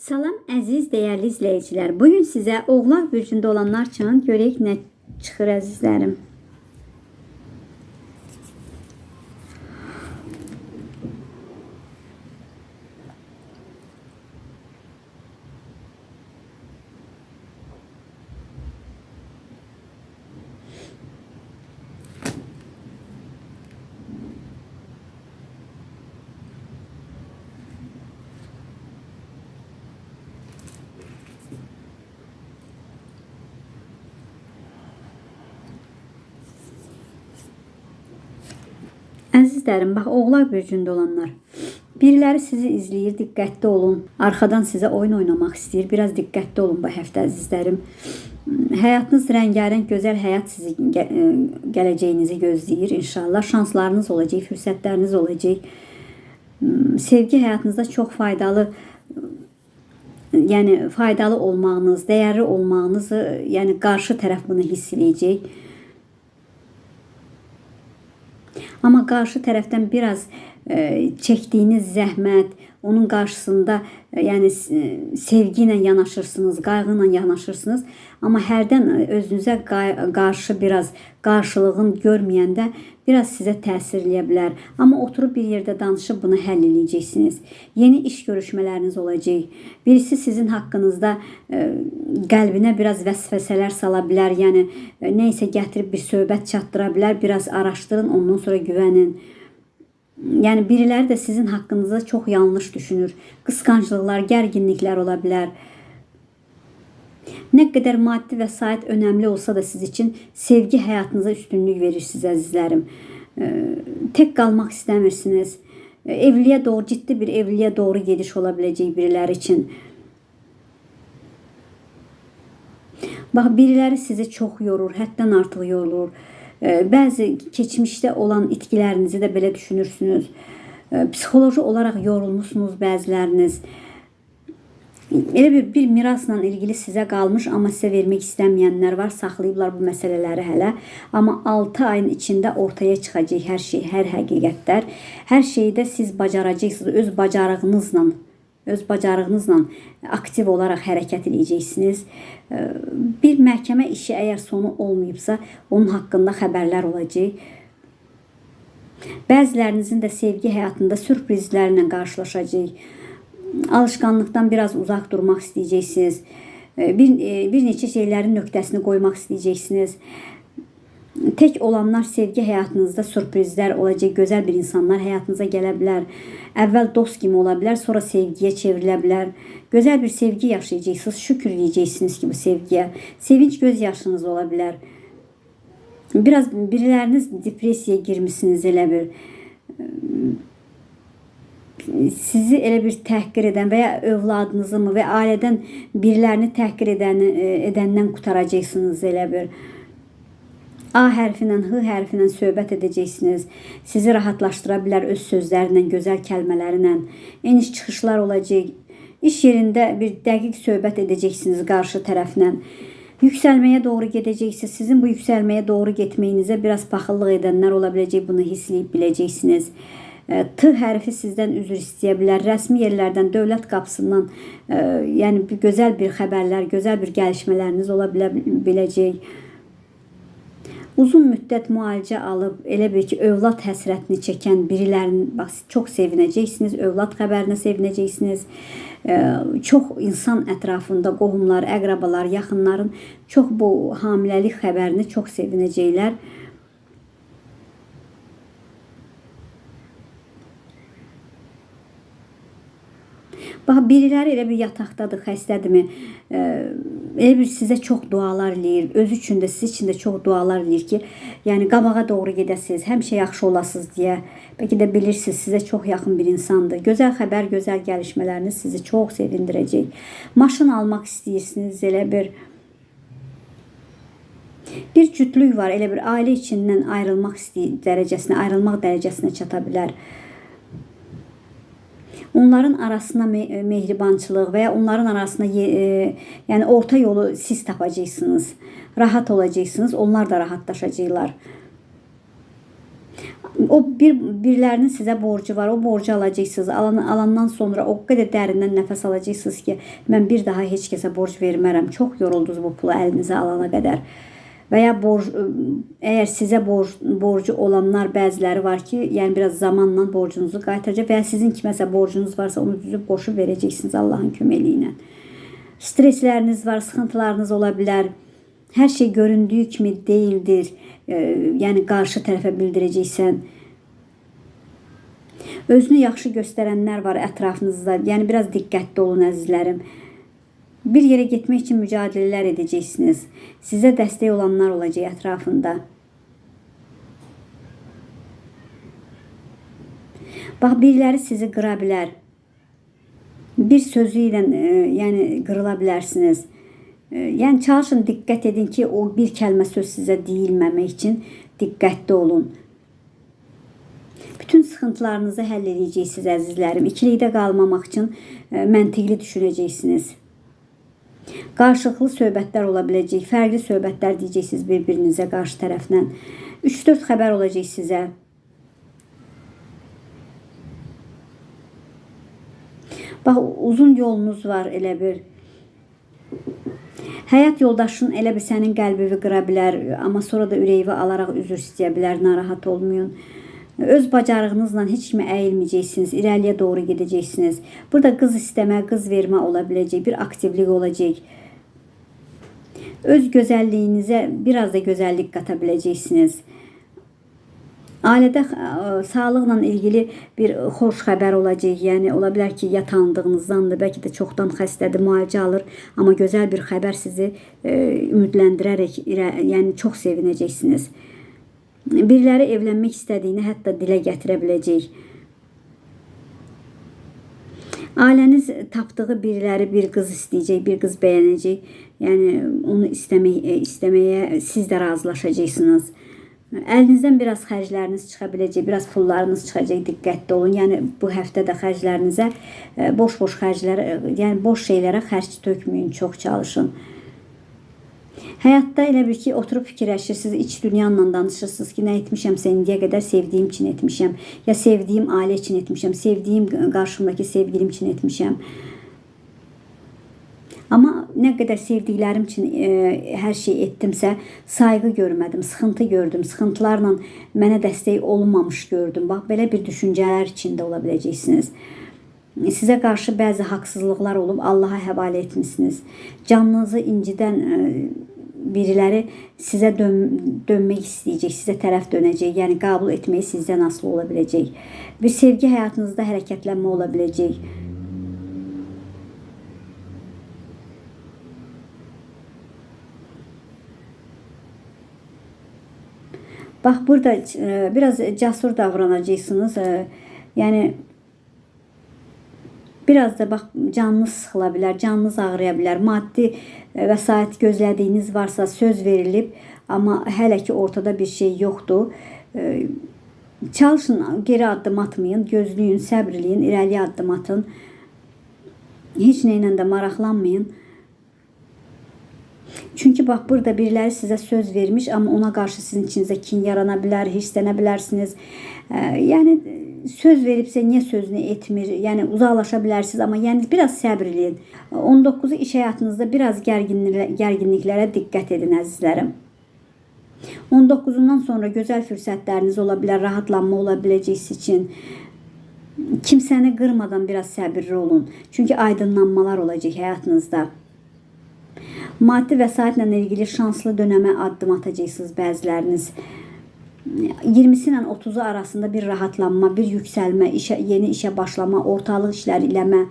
Salam əziz dəyərli izləyicilər. Bu gün sizə Oğlaq bürcündə olanlar üçün görək nə çıxır əzizlərim. Əzizlərim, bax Oğlaq bürcündə olanlar. Biriləri sizi izləyir, diqqətli olun. Arxadan sizə oyun oynamaq istəyir. Biraz diqqətli olun bu həftə əzizlərim. Həyatınız rəngarəng, gözəl həyat sizi gə- ə, gələcəyinizi gözləyir inşallah. Şanslarınız olacaq, fürsətləriniz olacaq. M, Sevgi həyatınızda çox faydalı yəni faydalı olmağınız, dəyərli olmağınızı, yəni qarşı tərəf bunu hiss eləyəcək. Amma qarşı tərəfdən biraz e, çəkdiyiniz zəhmət, onun qarşısında e, yəni sevgi ilə yanaşırsınız, qayğı ilə yanaşırsınız. Amma hərdən özünüzə qay- qarşı biraz qarşılığın görməyəndə biraz sizə təsir eləyə bilər. Amma oturub bir yerdə danışıb bunu həll eləyəcəksiniz. Yeni iş görüşmələriniz olacaq. Birisi sizin haqqınızda e, qəlbinə biraz vəsvəsələr sala bilər. Yəni e, nə isə gətirib bir söhbət çatdıra bilər. Biraz araşdırın, ondan sonra güvənin. Yəni biriləri də sizin haqqınızda çox yanlış düşünür. Qısqanclıqlar, gərginliklər ola bilər. Nə qədər maddi vəsait önəmli olsa da siz üçün sevgi həyatınıza üstünlük verir siz əzizlərim. Ee, Tək qalmaq istəmirsiniz. Ee, Evliliyə doğru ciddi bir evliliyə doğru gediş ola biləcək biriləri üçün. Bax biriləri sizi çox yorur, həddən artıq yorulur. Ee, Bəzi keçmişdə olan itkilərinizi də belə düşünürsünüz. Psixoloji olaraq yorulmusunuz bəziləriniz. Elə bir, bir mirasla ilgili sizə qalmış, amma sizə vermək istəməyənlər var, saxlayıblar bu məsələləri hələ. Amma 6 ayın içində ortaya çıxacaq hər şey, hər həqiqətlər. Hər şeyi də siz bacaracaqsınız öz bacarığınızla, öz bacarığınızla aktiv olaraq hərəkət edəcəksiniz. Bir məhkəmə işi əgər sonu olmayıbsa, onun haqqında xəbərlər olacaq. Bəzilərinizin də sevgi həyatında sürprizlərlə qarşılaşacaq alışqanlıqdan biraz uzaq durmaq istəyəcəksiniz. E, Bir e, bir neçə şeylərin nöqtəsini qoymaq istəyəcəksiniz. Tək olanlar sevgi həyatınızda sürprizlər olacaq, gözəl bir insanlar həyatınıza gələ bilər. Əvvəl dost kimi ola bilər, sonra sevgiyə çevrilə bilər. Gözəl bir sevgi yaşayacaqsınız, şükür edəcəksiniz ki bu sevgiyə. Sevinç göz yaşınız ola bilər. Biraz biriləriniz depressiyaya girmisiniz elə bir sizi elə bir təhqir edən və ya övladınızı mı və ailədən birilərini təhqir edən e, edəndən qutaracaqsınız elə bir. A hərfi ilə H hərfi ilə söhbət edəcəksiniz. Sizi rahatlaşdıra bilər öz sözlərlə, gözəl kəlmələrlə. Eniş çıxışlar olacaq. İş yerində bir dəqiq söhbət edəcəksiniz qarşı tərəflə. Yüksəlməyə doğru gedəcəksiniz. Sizin bu yüksəlməyə doğru getməyinizə biraz paxıllıq edənlər ola biləcək. Bunu hiss edib biləcəksiniz. E, T hərfi sizdən üzr istəyə bilər. Rəsmi yerlərdən, dövlət qapısından, e, yəni bir gözəl bir xəbərlər, gözəl bir gəlişmələriniz ola bilə biləcək. Uzun müddət müalicə alıb elə bir ki, övlad həsrətini çəkən birilərini bax çox sevinəcəksiniz, övlad xəbərinə sevinəcəksiniz. E, Çox insan ətrafında qohumlar, əqrabalar, yaxınların çox bu hamiləlik xəbərini çox sevinəcəklər. Bax biriləri elə bir yataqdadır, xəstədirmi? Elə bir sizə çox dualar eləyir. Özü üçün də, siz üçün də çox dualar eləyir ki, yəni qabağa doğru gedəsiniz, həmişə yaxşı olasınız deyə. Bəlkə də bilirsiniz, sizə çox yaxın bir insandır. Gözəl xəbər, gözəl gəlişmələriniz sizi çox sevindirəcək. Maşın almaq istəyirsiniz, elə bir bir cütlük var, elə bir ailə içindən ayrılmaq istəyir dərəcəsinə, ayrılmaq dərəcəsinə çata bilər. Onların arasına me- mehribançılıq və ya onların arasına e, yəni orta yolu siz tapacaqsınız. Rahat olacaqsınız, onlar da rahatlaşacaqlar. o bir birilərinin sizə borcu var. O borcu alacaqsınız. Alan, alandan sonra o qədər dərindən nəfəs alacaqsınız ki, mən bir daha heç kəsə borc vermərəm. Çox yoruldunuz bu pulu əlinizə alana qədər. Və ya borc əgər sizə borc, borcu olanlar bəziləri var ki, yəni biraz zamanla borcunuzu qaytaracaq və ya sizin kiməsə borcunuz varsa onu düzüb qoşub verəcəksiniz Allahın köməyi ilə. Stresləriniz var, sıxıntılarınız ola bilər. Hər şey göründüyü kimi deyildir. E, yəni qarşı tərəfə bildirəcəksən. Özünü yaxşı göstərənlər var ətrafınızda. Yəni biraz diqqətli olun əzizlərim. Bir yerə getmək üçün mücadilələr edəcəksiniz. Sizə dəstək olanlar olacaq ətrafında. Bax, biriləri sizi qıra bilər. Bir sözü ilə, e, yəni qırıla bilərsiniz. E, yəni çalışın diqqət edin ki, o bir kəlmə söz sizə deyilməmək üçün diqqətli olun. Bütün sıxıntılarınızı həll edəcəksiniz əzizlərim. İkilikdə qalmamaq üçün e, məntiqli düşünəcəksiniz. Qarşılıqlı söhbətlər ola biləcək, fərqli söhbətlər deyəcəksiniz bir-birinizə qarşı tərəfdən. 3-4 xəbər olacaq sizə. Bax, uzun yolunuz var elə bir. Həyat yoldaşın elə bir sənin qəlbini qıra bilər, amma sonra da ürəyi alaraq üzr istəyə bilər, narahat olmayın. Öz bacarığınızla heç kimə əyilməyəcəksiniz, irəliyə doğru gedəcəksiniz. Burada qız istəmə, qız vermə ola biləcək, bir aktivlik olacaq. Öz gözəlliyinizə biraz da gözəllik qata biləcəksiniz. Ailədə ə, sağlıqla ilgili bir xoş xəbər olacaq. Yəni ola bilər ki, ya tanıdığınızdandır, bəlkə də çoxdan xəstədir, müalicə alır, amma gözəl bir xəbər sizi ə, ümidləndirərək, irə, yəni çox sevinəcəksiniz. Biriləri evlənmək istədiyini hətta dilə gətirə biləcək. Ailəniz tapdığı biriləri bir qız istəyəcək, bir qız bəyənəcək. Yəni onu istəmək istəməyə siz də razılaşacaqsınız. Əlinizdən biraz xərcləriniz çıxa biləcək, biraz pullarınız çıxacaq, diqqətli olun. Yəni bu həftə də xərclərinizə e, boş-boş xərclər, e, yəni boş şeylərə xərc tökməyin, çox çalışın. Həyatda elə bir ki, oturub fikirləşirsiniz, iç dünyanla danışırsınız ki, nə etmişəmsə indiyə qədər sevdiyim üçün etmişəm, ya sevdiyim ailə üçün etmişəm, sevdiyim qarşımdakı sevgilim üçün etmişəm. Amma nə qədər sevdiklərim üçün e, hər şey etdimsə, sayğı görmədim, sıxıntı gördüm, sıxıntılarla mənə dəstək olmamış gördüm. Bax belə bir düşüncələr içində ola biləcəksiniz. Sizə qarşı bəzi haqsızlıqlar olub Allaha həvalə etmisiniz. Canınızı incidən e, biriləri sizə dön dönmək istəyəcək, sizə tərəf dönəcək. Yəni qəbul etməyi sizdən asılı ola biləcək. Bir sevgi həyatınızda hərəkətlənmə ola biləcək. Bax burada e, biraz cəsur davranacaqsınız. E, yəni biraz da bax canınız sıxıla bilər, canınız ağrıya bilər. Maddi e, vəsait gözlədiyiniz varsa söz verilib, amma hələ ki ortada bir şey yoxdur. Çalışın, geri addım atmayın, gözləyin, səbr eləyin, irəliyə addım atın. Heç nə ilə də maraqlanmayın. Çünki bax burada biriləri sizə söz vermiş, amma ona qarşı sizin içinizdə kin yarana bilər, hirslənə bilərsiniz. Yəni söz veribsə niyə sözünü etmir? Yəni uzaqlaşa bilərsiniz, amma yəni biraz səbr eləyin. 19-u iş həyatınızda biraz gərginliklərə, gərginliklərə diqqət edin əzizlərim. 19-undan sonra gözəl fürsətləriniz ola bilər, rahatlanma ola biləcəksiniz üçün. Kimsəni qırmadan biraz səbirli olun. Çünki aydınlanmalar olacaq həyatınızda. Maddi vəsaitlə ilgili şanslı dönəmə addım atacaqsınız bəziləriniz. 20-si ilə 30-u arasında bir rahatlanma, bir yüksəlmə, işə, yeni işə başlama, ortalıq işlər eləmə.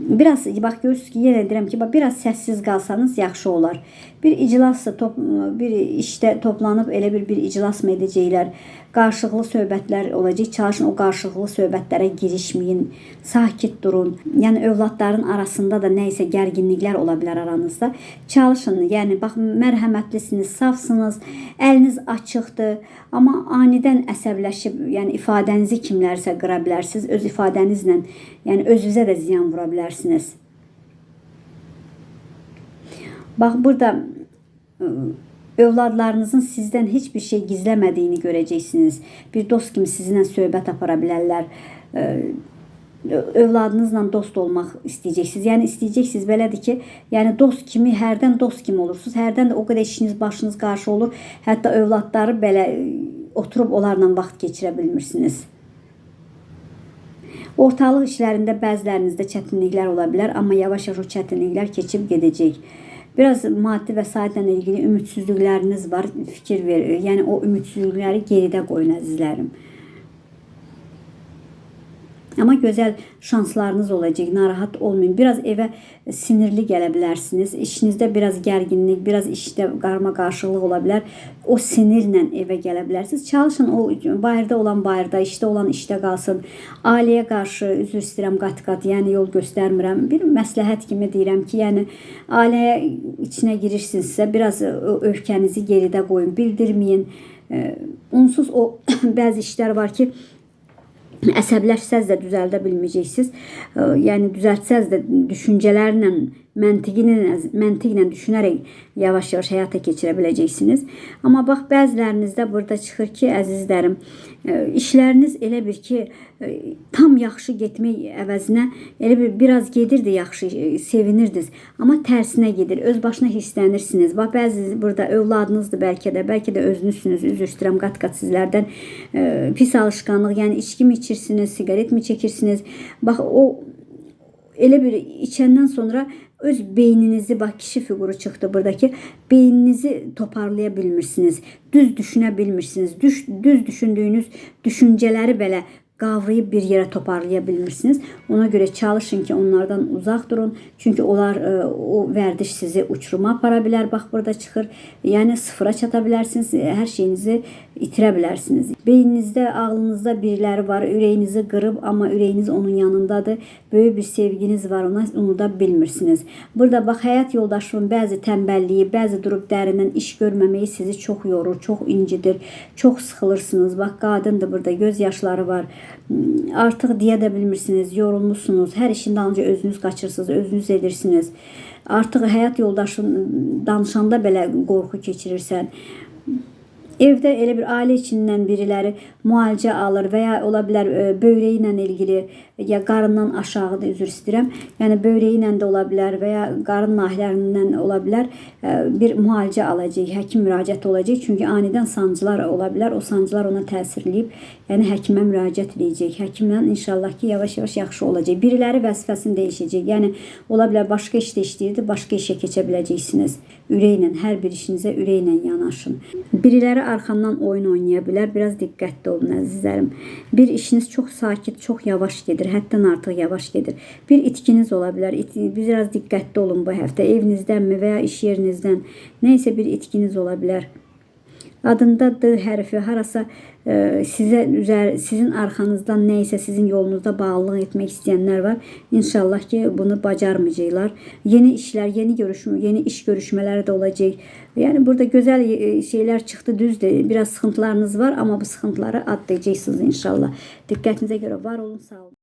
Biraz bax görürsüz ki, yenə deyirəm ki, bax biraz səssiz qalsanız yaxşı olar. Bir iclasla top, bir işdə toplanıb elə bir bir iclas mı edəcəklər? Qarşılıqlı söhbətlər olacaq. Çalışın o qarşılıqlı söhbətlərə girişməyin. Sakit durun. Yəni övladların arasında da nə isə gərginliklər ola bilər aranızda. Çalışın. Yəni bax mərhəmətlisiniz, safsınız, əliniz açıqdır, amma anidən əsəbləşib, yəni ifadənizi kimlərsə qıra bilərsiniz. Öz ifadənizlə, yəni özünüzə də ziyan vura bilərsiniz. Bax burada Övladlarınızın sizdən heç bir şey gizləmədiyini görəcəksiniz. Bir dost kimi sizinlə söhbət apara bilərlər. Övladınızla dost olmaq istəyəcəksiniz. Yəni istəyəcəksiniz belədir ki, yəni dost kimi, hərdən dost kimi olursunuz. Hərdən də o qədər işiniz başınız qarşı olur. Hətta övladları belə oturub onlarla vaxt keçirə bilmirsiniz. Ortalıq işlərində bəzilərinizdə çətinliklər ola bilər, amma yavaş-yavaş o çətinliklər keçib gedəcək. Biraz maddi vəsaitlə ilgili ümidsizlikləriniz var, fikir ver. Yəni o ümidsizlikləri geridə qoyun əzizlərim. Amma gözəl şanslarınız olacaq. Narahat olmayın. Biraz evə sinirli gələ bilərsiniz. İşinizdə biraz gərginlik, biraz işdə qarma-qarşılıq ola bilər. O sinirlə evə gələ bilərsiniz. Çalışın o bayırda olan bayırda, işdə olan işdə qalsın. Ailəyə qarşı üzr istəyirəm qat-qat, yəni yol göstərmirəm. Bir məsləhət kimi deyirəm ki, yəni ailəyə içinə girirsinizsə, biraz öfkənizi geridə qoyun, bildirməyin. Onsuz o bəzi işlər var ki, əsəbləşsəz də düzəldə bilməyəcəksiniz. Yəni düzəltsəz də düşüncələrlə, məntiqinə, məntiqlə düşünərək yavaş-yavaş həyata keçirə biləcəksiniz. Amma bax bəzilərinizdə burada çıxır ki, əzizlərim, ə, işləriniz elə bir ki, ə, tam yaxşı getmək əvəzinə elə bir biraz gedirdi yaxşı, ə, sevinirdiniz, amma tərsinə gedir. Öz başına hisslənirsiniz. Bax bəzi burada övladınızdır bəlkə də, bəlkə də özünüzsünüz. Üzr istəyirəm qat-qat sizlərdən pis alışqanlıq, yəni içki mi içirsiniz, siqaret mi çəkirsiniz? Bax o Öyle bir içenden sonra öz beyninizi bak kişi figürü çıktı buradaki. Beyninizi toparlayabilmişsiniz. Düz düşünebilmişsiniz. Düş, düz düşündüyünüz düşünceleri belə qavrayıb bir yerə toparlaya bilmirsiniz. Ona görə çalışın ki, onlardan uzaq durun. Çünki onlar ə, o vərdiş sizi uçuruma apara bilər. Bax burada çıxır. Yəni sıfıra çata bilərsiniz. Hər şeyinizi itirə bilərsiniz. Beyninizdə, ağlınızda biriləri var. Ürəyinizi qırıb, amma ürəyiniz onun yanındadır. Böyük bir sevginiz var, ona unuda bilmirsiniz. Burada bax həyat yoldaşının bəzi tənbəlliyi, bəzi durub dərindən iş görməməyi sizi çox yorur, çox incidir, çox sıxılırsınız. Bax qadındır burada, göz yaşları var. Artıq deyə də bilmirsiniz, yorulmusunuz. Hər işin dalınca özünüz qaçırsınız, özünüz edirsiniz. Artıq həyat yoldaşın danışanda belə qorxu keçirirsən. Evdə elə bir ailə içindən biriləri müalicə alır və ya ola ilgili ya qarından aşağıda üzr istəyirəm. Yəni böyrəyi ilə də ola bilər və ya qarın nahiyələrindən ola bilər e, bir müalicə alacaq, həkim müraciəti olacaq. Çünki anidən sancılar ola bilər. O sancılar ona təsir eləyib, yəni həkimə müraciət edəcək. Həkimlə inşallah ki, yavaş-yavaş yaxşı olacaq. Biriləri vəzifəsini dəyişəcək. Yəni ola bilər başqa işdə işləyirdi, başqa işə keçə biləcəksiniz. Ürəklə hər bir işinizə ürəklə yanaşın. Biriləri arxandan oyun oynaya bilər. Biraz diqqətli olun əzizlərim. Bir işiniz çox sakit, çox yavaş gedir. Həddən artıq yavaş gedir. Bir itkiniz ola bilər. İt, biraz diqqətli olun bu həftə. Evinіздənmi və ya iş yerinizdən nə isə bir itkiniz ola bilər. Adında D hərfi harasa e, sizə üzər sizin arxanızdan nə isə sizin yolunuzda bağlılıq etmək istəyənlər var. İnşallah ki, bunu bacarmayacaqlar. Yeni işlər, yeni görüşmə, yeni iş görüşmələri də olacaq. Yəni burada gözəl e, şeylər çıxdı, düzdür. Biraz sıxıntılarınız var, amma bu sıxıntıları atlayacaqsınız inşallah. Diqqətinizə görə var olun, sağ olun.